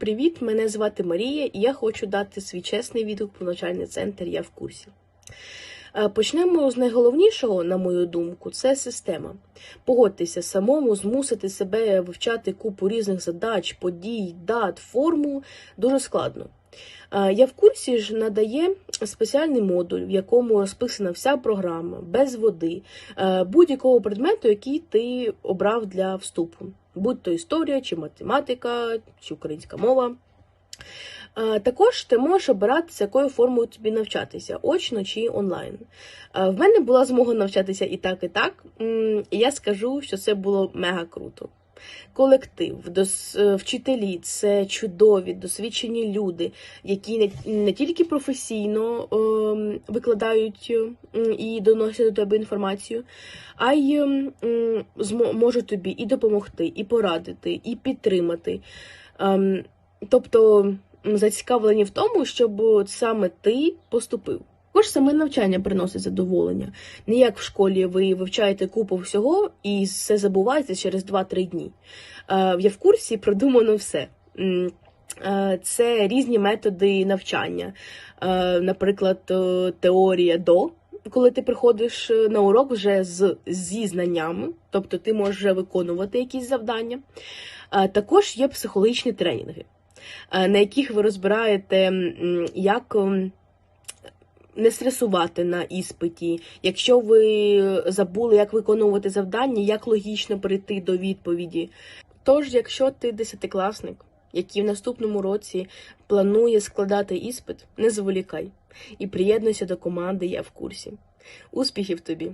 Привіт! Мене звати Марія, і я хочу дати свій чесний відгук про навчальний центр Я в курсі. Е, Почнемо з найголовнішого, на мою думку, це система. Погодьтеся самому, змусити себе вивчати купу різних задач, подій, дат, формул дуже складно. Е, Я в курсі ж надає спеціальний модуль, в якому розписана вся програма, без води, е, будь-якого предмету, який ти обрав для вступу, будь то історія, чи математика, чи українська мова. Також ти можеш обирати, з якою формою тобі навчатися, очно чи онлайн. В мене була змога навчатися і так, і так. І я скажу, що це було мега круто. Колектив, е, вчителі це чудові, досвідчені люди, які не, тільки професійно ем, викладають ем, і доносять до тебе інформацію, а й ем, можуть тобі і допомогти, і порадити, і підтримати. Ем, Тобто зацікавлені в тому, щоб саме ти поступив. Також саме навчання приносить задоволення. Не як в школі ви вивчаєте купу всього і все забуваєте через 2-3 дні. Е, Я в курсі продумано все. Е, Це різні методи навчання. Е, Наприклад, теорія до, коли ти приходиш на урок вже з, зі знаннями, тобто ти можеш виконувати якісь завдання. Також є психологічні тренінги, на яких ви розбираєте, як не стресувати на іспиті, якщо ви забули, як виконувати завдання, як логічно прийти до відповіді. Тож, якщо ти десятикласник, який в наступному році планує складати іспит, не зволікай і приєднуйся до команди Я в курсі. Успіхів тобі!